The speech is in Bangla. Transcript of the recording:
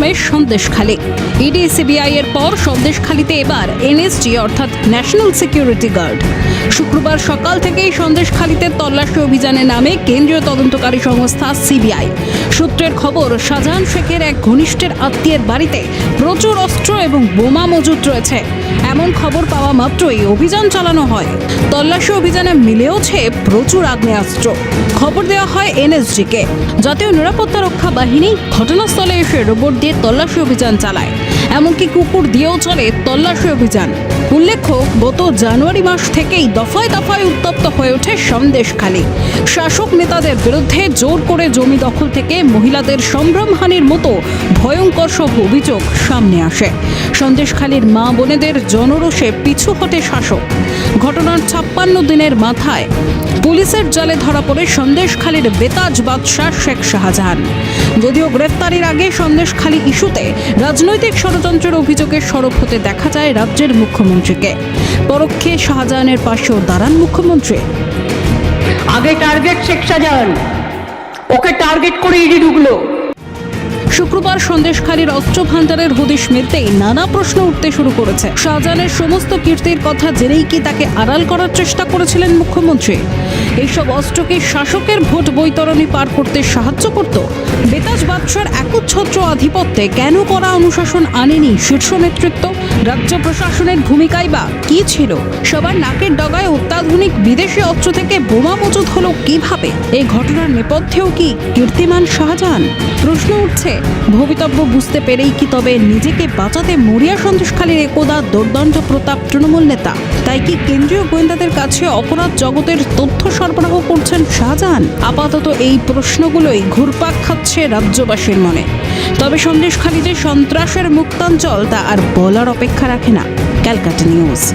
সন্দেশখালী। ইডি, সিবিআই এর পর সন্দেশখালীতে এবার এনএসজি অর্থাৎ ন্যাশনাল সিকিউরিটি গার্ড। শুক্রবার সকাল থেকেই সন্দেশখালীতে তল্লাশি অভিযানে নামে কেন্দ্রীয় তদন্তকারী সংস্থা সিবিআই। সূত্রের খবর, শাহজাহান শেখের এক ঘনিষ্ঠের আত্মীয়ের বাড়িতে প্রচুর অস্ত্র এবং বোমা মজুত রয়েছে। এমন খবর পাওয়া মাত্রই অভিযান চালানো হয়। তল্লাশি অভিযানে মিলেওছে প্রচুর আগ্নেয়াস্ত্র। খবর দেওয়া হয় এনএসজিকে। জাতীয় নিরাপত্তা রক্ষা বাহিনী ঘটনাস্থলে এসে রোবট দিয়ে তল্লাশি অভিযান চালায়। এমনকি কুকুর দিয়েও চলে তল্লাশি অভিযান। উল্লেখ্য, গত জানুয়ারি মাস থেকেই দফায় দফায় উত্তপ্ত হয়ে ওঠে সন্দেশখালী। শাসক নেতাদের বিরুদ্ধে জোর করে জমি দখল থেকে মহিলাদের সম্ভ্রমহানির মতো ভয়ঙ্কর সব অভিযোগ সামনে আসে। সন্দেশখালীর মা বোনেদের জনরোষে পিছু হটে শাসক। ঘটনার ছাপ্পান্ন দিনের মাথায় পুলিশের জালে ধরা পড়ে সন্দেশখালীর বেতাজ বাদশাহ শেখ শাহজাহান। যদিও গ্রেফতারির আগে সন্দেশখালী ইস্যুতে রাজনৈতিক ষড়যন্ত্রের অভিযোগে সরব হতে দেখা যায় রাজ্যের মুখ্যমন্ত্রীকে পরোক্ষে শাহজাহানের পাশেও দাঁড়ান মুখ্যমন্ত্রী। আগে টার্গেট শেখ শাহজাহান ওকে টার্গেট করে ইডি ঢুকলো। শুক্রবার সন্দেশখালীর অস্ত্র ভান্ডারের হদিশ মিলতেই নানা প্রশ্ন উঠতে শুরু করেছে। শাহজাহানের সমস্ত কীর্তির কথা জেনেই কি তাকে আড়াল করার চেষ্টা করেছিলেন মুখ্যমন্ত্রী? এইসব অস্ত্রকে শাসকের ভোট বৈতরণী পার করতে সাহায্য করত। বেতাজ বাদশার একচ্ছত্র আধিপত্যে কেন করা অনুশাসন আনেনি শীর্ষ নেতৃত্ব? রাজ্য প্রশাসনের ভূমিকাই বা কি ছিল? সবার নাকের ডগায় অত্যাধুনিক বিদেশি অস্ত্র থেকে বোমা মজুত হলো কীভাবে? এই ঘটনার নেপথ্যেও কি কীর্তিমান শাহজাহান? প্রশ্ন উঠছে, ভবিতব্য বুঝতে পেরেই কি তবে নিজেকে বাঁচাতে মরিয়া সন্দেশখালীর একদা দুর্দণ্ড প্রতাপ তৃণমূল নেতা? তাই কি কেন্দ্রীয় গোয়েন্দাদের কাছে অপরাধ জগতের তথ্য সরবরাহ করছেন শাহজাহান? আপাতত এই প্রশ্নগুলোই ঘুরপাক খাচ্ছে রাজ্যবাসীর মনে। তবে সন্দেশখালীতে সন্ত্রাসের মুক্তাঞ্চল তা আর বলার অপেক্ষা রাখে না। ক্যালকাটা নিউজ।